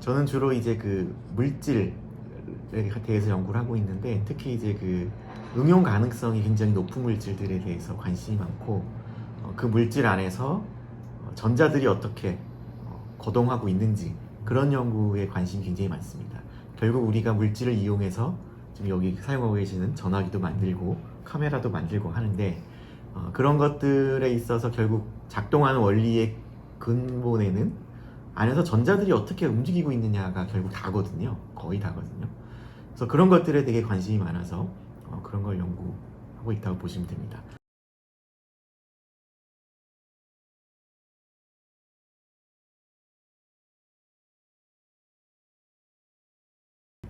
저는 주로 이제 그 물질에 대해서 연구를 하고 있는데 특히 이제 그 응용 가능성이 굉장히 높은 물질들에 대해서 관심이 많고 어, 그 물질 안에서 어, 전자들이 어떻게 어, 거동하고 있는지 그런 연구에 관심이 굉장히 많습니다. 결국 우리가 물질을 이용해서 지금 여기 사용하고 계시는 전화기도 만들고 카메라도 만들고 하는데 어, 그런 것들에 있어서 결국 작동하는 원리의 근본에는 안에서 전자들이 어떻게 움직이고 있느냐가 결국 다거든요. 거의 다거든요. 그래서 그런 것들에 되게 관심이 많아서 어, 그런 걸 연구하고 있다고 보시면 됩니다.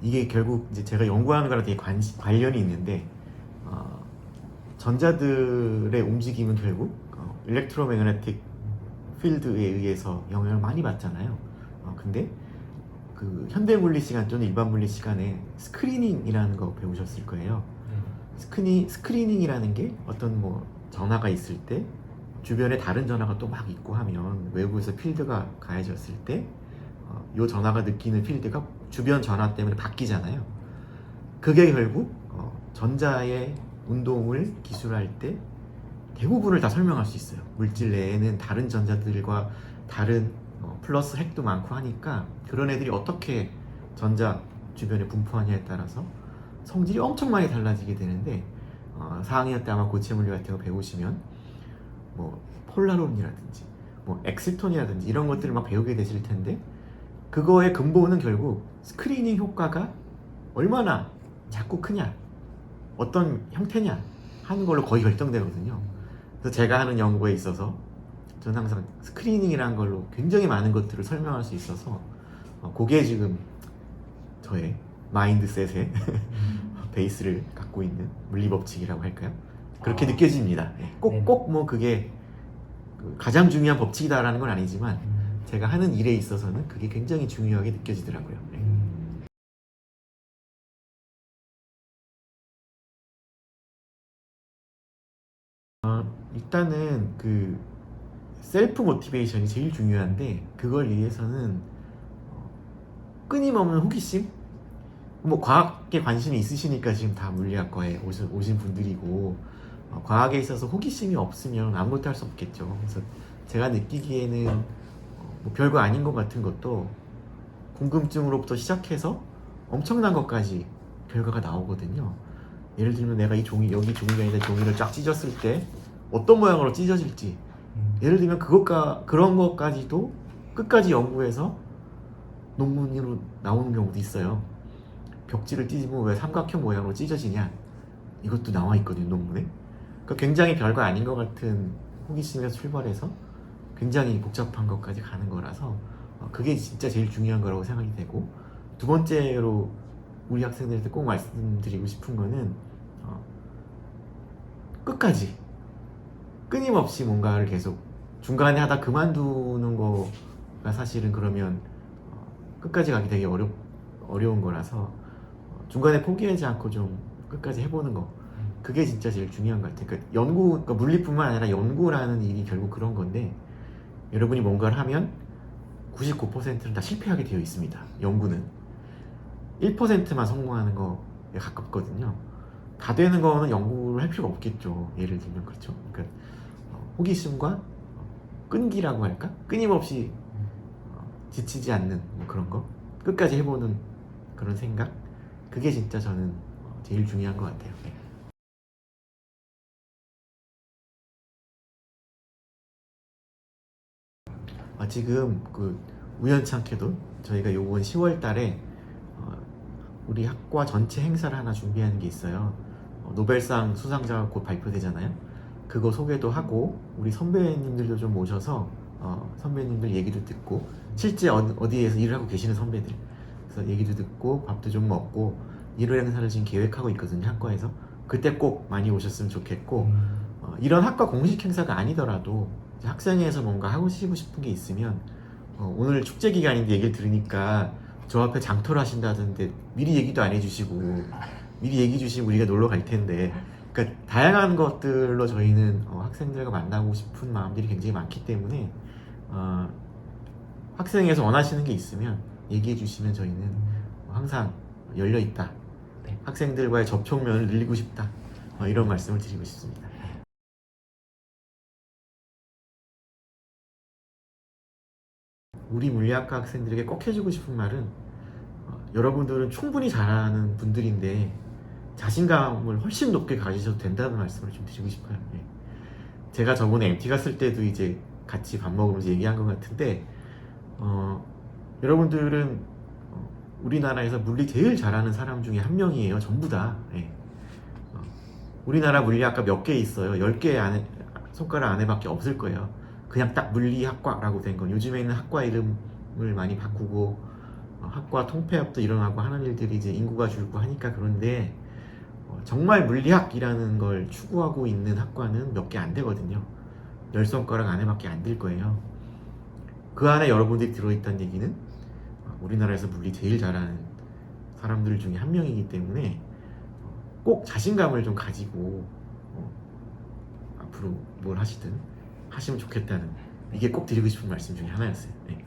이게 결국 이제 제가 연구하는 거랑 되게 관, 관련이 있는데 어, 전자들의 움직임은 결국 어, 일렉트로매그네틱 필드에 의해서 영향을 많이 받잖아요. 어, 근데 그 현대 물리 시간 또는 일반 물리 시간에 스크리닝이라는 거 배우셨을 거예요. 스크니, 스크리닝이라는 게 어떤 뭐 전화가 있을 때 주변에 다른 전화가 또 막 있고 하면 외부에서 필드가 가해졌을 때 어, 이 전화가 느끼는 필드가 주변 전화 때문에 바뀌잖아요. 그게 결국 어, 전자의 운동을 기술할 때 대부분을 다 설명할 수 있어요. 물질 내에는 다른 전자들과 다른 어, 플러스 핵도 많고 하니까 그런 애들이 어떻게 전자 주변에 분포하냐에 따라서 성질이 엄청 많이 달라지게 되는데 어, 4학년 때 아마 고체 물리 같은 거 배우시면 뭐 폴라론이라든지 뭐 엑스톤이라든지 이런 것들을 막 배우게 되실 텐데 그거의 근본은 결국 스크리닝 효과가 얼마나 작고 크냐 어떤 형태냐 하는 걸로 거의 결정되거든요. 그래서 제가 하는 연구에 있어서 저는 항상 스크리닝이라는 걸로 굉장히 많은 것들을 설명할 수 있어서 어, 그게 지금 저의 마인드셋의 베이스를 갖고 있는 물리 법칙이라고 할까요? 그렇게 아. 느껴집니다. 네. 꼭꼭 뭐 그게 그 가장 중요한 법칙이다라는 건 아니지만 제가 하는 일에 있어서는 그게 굉장히 중요하게 느껴지더라고요. 네. 어, 일단은 그 셀프 모티베이션이 제일 중요한데 그걸 위해서는 어, 끊임없는 호기심? 뭐 과학에 관심이 있으시니까 지금 다 물리학과에 오신, 오신 분들이고 어, 과학에 있어서 호기심이 없으면 아무것도 할 수 없겠죠. 그래서 제가 느끼기에는 어, 뭐 별거 아닌 것 같은 것도 궁금증으로부터 시작해서 엄청난 것까지 결과가 나오거든요. 예를 들면 내가 이 종이 여기 종이가 있는데 종이를 쫙 찢었을 때 어떤 모양으로 찢어질지 예를 들면 그것과 그런 것까지도 끝까지 연구해서 논문으로 나오는 경우도 있어요. 벽지를 찢으면 왜 삼각형 모양으로 찢어지냐 이것도 나와 있거든요 논문에. 그러니까 굉장히 별거 아닌 것 같은 호기심에서 출발해서 굉장히 복잡한 것까지 가는 거라서 어, 그게 진짜 제일 중요한 거라고 생각이 되고 두 번째로 우리 학생들한테 꼭 말씀드리고 싶은 거는 어, 끝까지 끊임없이 뭔가를 계속 중간에 하다 그만두는 거가 사실은 그러면 어, 끝까지 가기 되게 어려, 어려운 거라서 어, 중간에 포기하지 않고 좀 끝까지 해보는 거 그게 진짜 제일 중요한 것 같아요. 그러니까 연구, 그러니까 물리뿐만 아니라 연구라는 일이 결국 그런 건데 여러분이 뭔가를 하면 99%는 다 실패하게 되어 있습니다. 연구는 1%만 성공하는 거에 가깝거든요. 다 되는 거는 연구를 할 필요가 없겠죠. 예를 들면 그렇죠. 그러니까 어, 호기심과 어, 끈기라고 할까? 끊임없이 어, 지치지 않는 뭐 그런 거 끝까지 해보는 그런 생각 그게 진짜 저는 어, 제일 중요한 것 같아요. 네. 아, 지금 그 우연찮게도 저희가 요번 10월 달에 어, 우리 학과 전체 행사를 하나 준비하는 게 있어요. 어, 노벨상 수상자가 곧 발표되잖아요. 그거 소개도 하고 우리 선배님들도 좀 모셔서 어, 선배님들 얘기도 듣고 실제 어, 어디에서 일을 하고 계시는 선배들 그래서 얘기도 듣고 밥도 좀 먹고 이런 행사를 지금 계획하고 있거든요 학과에서 그때 꼭 많이 오셨으면 좋겠고 어, 이런 학과 공식 행사가 아니더라도 학생회에서 뭔가 하고 싶은 게 있으면 어, 오늘 축제 기간인데 얘기를 들으니까 저 앞에 장터를 하신다던데 미리 얘기도 안 해주시고 미리 얘기 주시면 우리가 놀러 갈 텐데 그러니까 다양한 것들로 저희는 어, 학생들과 만나고 싶은 마음들이 굉장히 많기 때문에 어, 학생회에서 원하시는 게 있으면 얘기해 주시면 저희는 항상 열려 있다. 네. 학생들과의 접촉면을 늘리고 싶다. 어, 이런 말씀을 드리고 싶습니다. 우리 물리학과 학생들에게 꼭 해주고 싶은 말은 어, 여러분들은 충분히 잘하는 분들인데 자신감을 훨씬 높게 가지셔도 된다는 말씀을 좀 드리고 싶어요. 예. 제가 저번에 MT 갔을 때도 이제 같이 밥 먹으면서 얘기한 것 같은데 어, 여러분들은 어, 우리나라에서 물리 제일 잘하는 사람 중에 한 명이에요. 전부 다. 예. 어, 우리나라 물리학과 몇 개 있어요. 10개 안에 손가락 안에밖에 없을 거예요. 그냥 딱 물리학과라고 된 건 요즘에는 학과 이름을 많이 바꾸고 어, 학과 통폐합도 일어나고 하는 일들이 이제 인구가 줄고 하니까 그런데 어, 정말 물리학이라는 걸 추구하고 있는 학과는 몇 개 안 되거든요. 열 손가락 안에밖에 안 될 거예요. 그 안에 여러분들이 들어있다는 얘기는 어, 우리나라에서 물리 제일 잘하는 사람들 중에 한 명이기 때문에 어, 꼭 자신감을 좀 가지고 어, 앞으로 뭘 하시든 하시면 좋겠다는 이게 꼭 드리고 싶은 말씀 중에 하나였어요. 네.